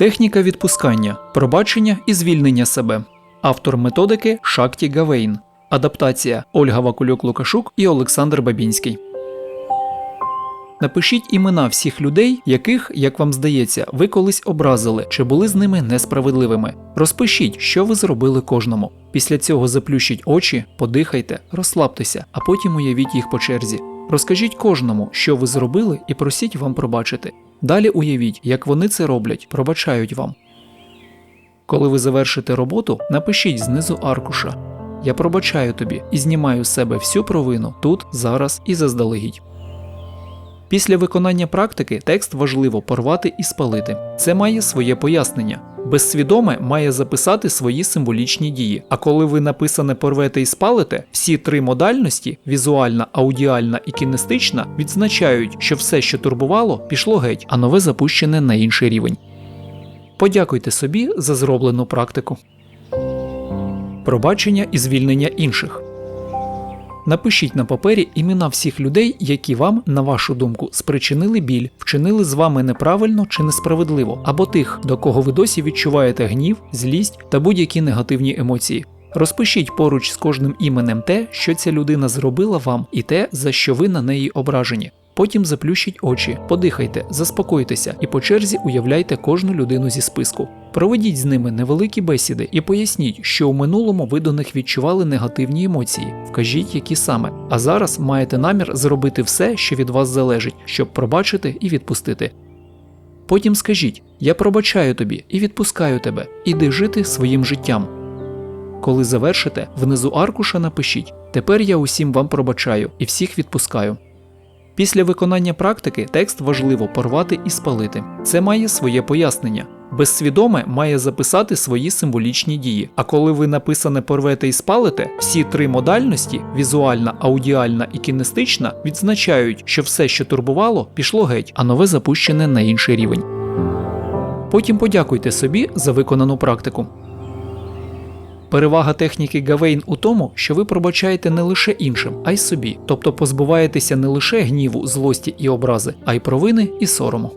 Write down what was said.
Техніка відпускання, пробачення і звільнення себе. Автор методики Шакті Гавейн. Адаптація Ольга Вакульок Лукашук і Олександр Бабінський. Напишіть імена всіх людей, яких, як вам здається, ви колись образили чи були з ними несправедливими. Розпишіть, що ви зробили кожному. Після цього заплющіть очі, подихайте, розслабтеся, а потім уявіть їх по черзі. Розкажіть кожному, що ви зробили, і просіть вам пробачити. Далі уявіть, як вони це роблять, пробачають вам. Коли ви завершите роботу, напишіть знизу аркуша. Я пробачаю тобі і знімаю з себе всю провину тут, зараз і заздалегідь. Після виконання практики текст важливо порвати і спалити. Це має своє пояснення. Безсвідоме має записати свої символічні дії. А коли ви написане порвете і спалите, всі три модальності візуальна, аудіальна і кінестична відзначають, що все, що турбувало, пішло геть, а нове запущене на інший рівень. Подякуйте собі за зроблену практику. Пробачення і звільнення інших. Напишіть на папері імена всіх людей, які вам, на вашу думку, спричинили біль, вчинили з вами неправильно чи несправедливо, або тих, до кого ви досі відчуваєте гнів, злість та будь-які негативні емоції. Розпишіть поруч з кожним іменем те, що ця людина зробила вам, і те, за що ви на неї ображені. Потім заплющіть очі, подихайте, заспокойтеся і по черзі уявляйте кожну людину зі списку. Проведіть з ними невеликі бесіди і поясніть, що у минулому ви до них відчували негативні емоції. Вкажіть, які саме. А зараз маєте намір зробити все, що від вас залежить, щоб пробачити і відпустити. Потім скажіть: Я пробачаю тобі і відпускаю тебе, іди жити своїм життям. Коли завершите, внизу аркуша напишіть: Тепер я усім вам пробачаю і всіх відпускаю. Після виконання практики текст важливо порвати і спалити. Це має своє пояснення. Безсвідоме має записати свої символічні дії. А коли ви написане порвете і спалите, всі три модальності візуальна, аудіальна і кінестична відзначають, що все, що турбувало, пішло геть, а нове запущене на інший рівень. Потім подякуйте собі за виконану практику. Перевага техніки Гавейн у тому, що ви пробачаєте не лише іншим, а й собі, тобто позбуваєтеся не лише гніву, злості і образи, а й провини і сорому.